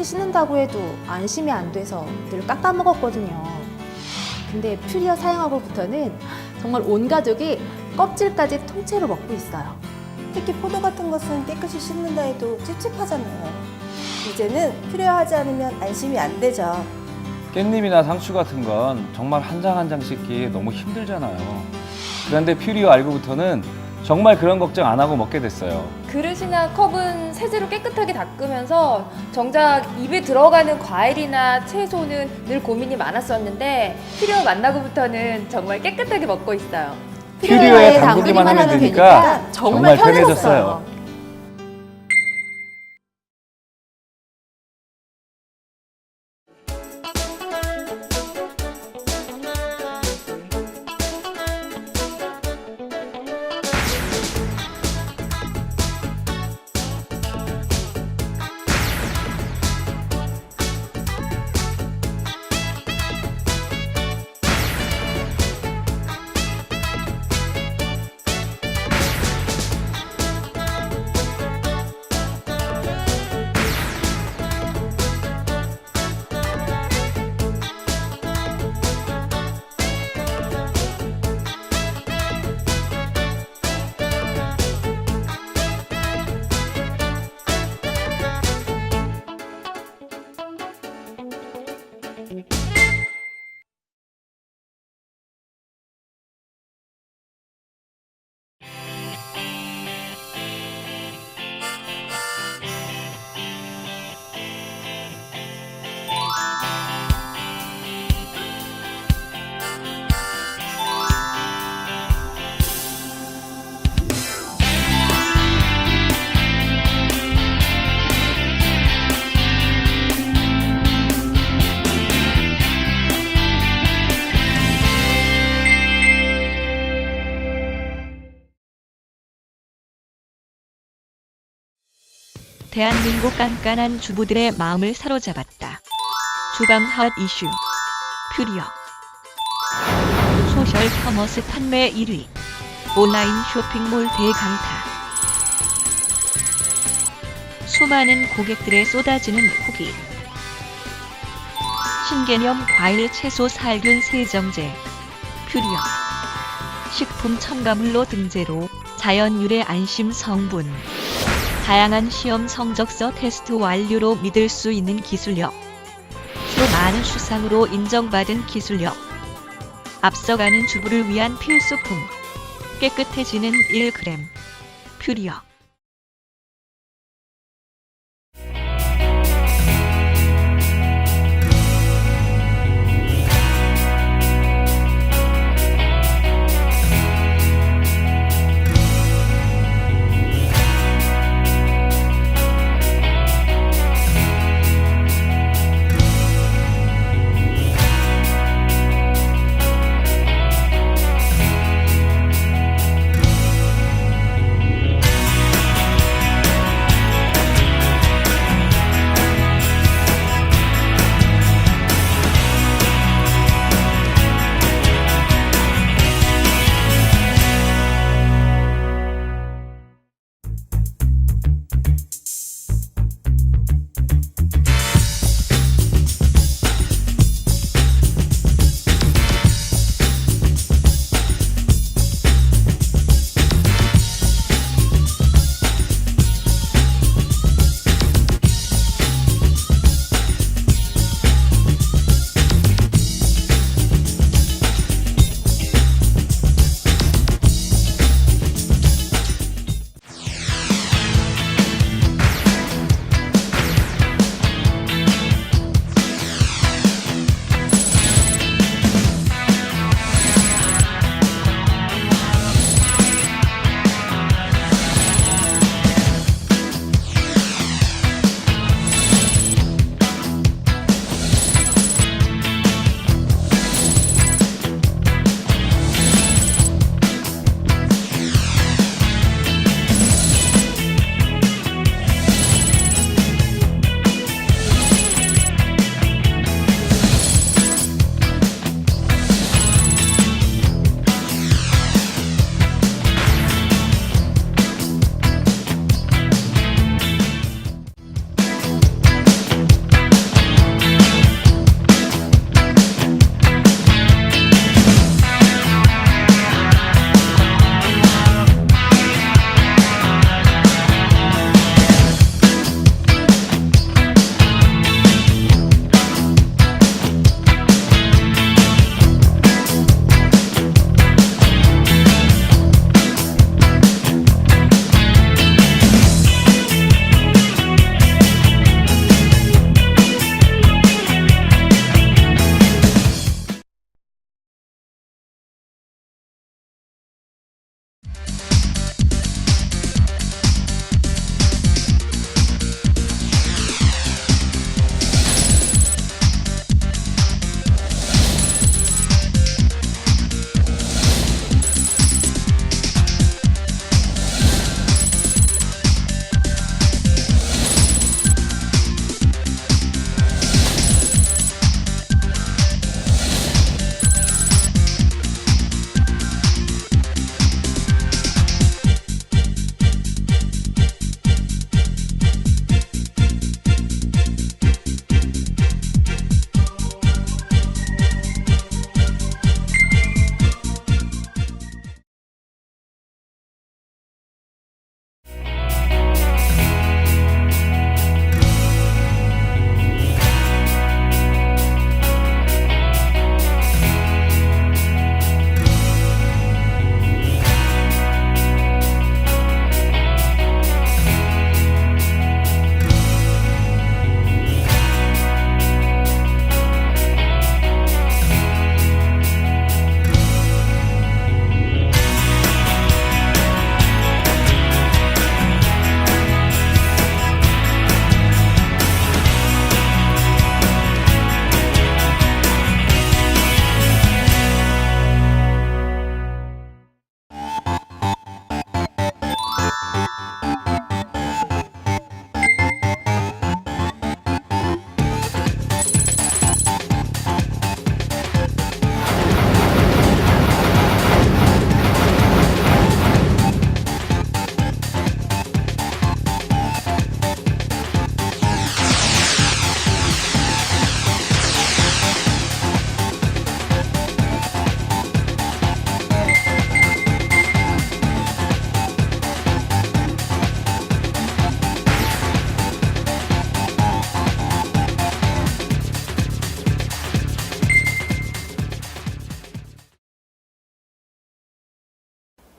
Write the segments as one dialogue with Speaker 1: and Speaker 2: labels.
Speaker 1: 깨끗이 씻는다고 해도 안심이 안 돼서 늘 깎아 먹었거든요. 근데 퓨리어 사용하고부터는 정말 온 가족이 껍질까지 통째로 먹고 있어요.
Speaker 2: 특히 포도 같은 것은 깨끗이 씻는다 해도 찝찝하잖아요. 이제는 필요하지 않으면 안심이 안 되죠.
Speaker 3: 깻잎이나 상추 같은 건 정말 한 장 한 장 씻기 너무 힘들잖아요. 그런데 퓨리오 알고부터는 정말 그런 걱정 안 하고 먹게 됐어요.
Speaker 4: 그릇이나 컵은 세제로 깨끗하게 닦으면서 정작 입에 들어가는 과일이나 채소는 늘 고민이 많았었는데 필요 만나고부터는 정말 깨끗하게 먹고 있어요.
Speaker 3: 퓨리오에 담그기만 하면 되니까 정말 편해졌어요.
Speaker 5: Música 대한민국 깐깐한 주부들의 마음을 사로잡았다. 주방 핫 이슈. 퓨리어. 소셜 커머스 판매 1위. 온라인 쇼핑몰 대강타. 수많은 고객들의 쏟아지는 후기. 신개념 과일 채소 살균 세정제. 퓨리어. 식품 첨가물로 등재로 자연 유래 안심 성분 다양한 시험 성적서 테스트 완료로 믿을 수 있는 기술력. 수많은 수상으로 인정받은 기술력. 앞서가는 주부를 위한 필수품. 깨끗해지는 1g. 퓨리어.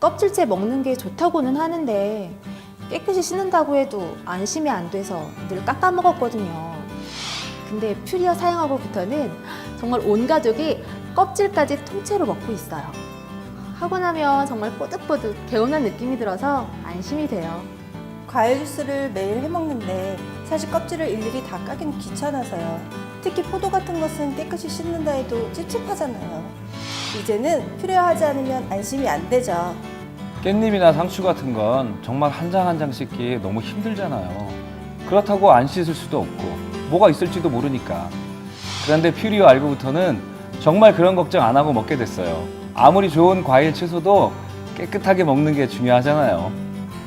Speaker 1: 껍질째 먹는 게 좋다고는 하는데 깨끗이 씻는다고 해도 안심이 안 돼서 늘 깎아 먹었거든요. 근데 퓨리어 사용하고부터는 정말 온 가족이 껍질까지 통째로 먹고 있어요. 하고 나면 정말 뽀득뽀득 개운한 느낌이 들어서 안심이 돼요.
Speaker 2: 과일 주스를 매일 해먹는데 사실 껍질을 일일이 다 까기는 귀찮아서요. 특히 포도 같은 것은 깨끗이 씻는다 해도 찝찝하잖아요. 이제는 필요하지 않으면 안심이 안 되죠.
Speaker 3: 깻잎이나 상추 같은 건 정말 한 장 한 장 씻기 너무 힘들잖아요. 그렇다고 안 씻을 수도 없고 뭐가 있을지도 모르니까. 그런데 퓨리오 알고부터는 정말 그런 걱정 안 하고 먹게 됐어요. 아무리 좋은 과일 채소도 깨끗하게 먹는 게 중요하잖아요.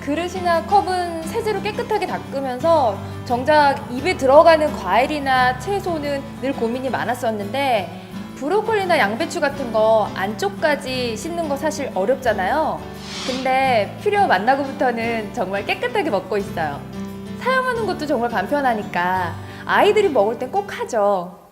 Speaker 4: 그릇이나 컵은 세제로 깨끗하게 닦으면서 정작 입에 들어가는 과일이나 채소는 늘 고민이 많았었는데 브로콜리나 양배추 같은 거 안쪽까지 씻는 거 사실 어렵잖아요. 근데 퓨리오 만나고부터는 정말 깨끗하게 먹고 있어요. 사용하는 것도 정말 간편하니까 아이들이 먹을 땐 꼭 하죠.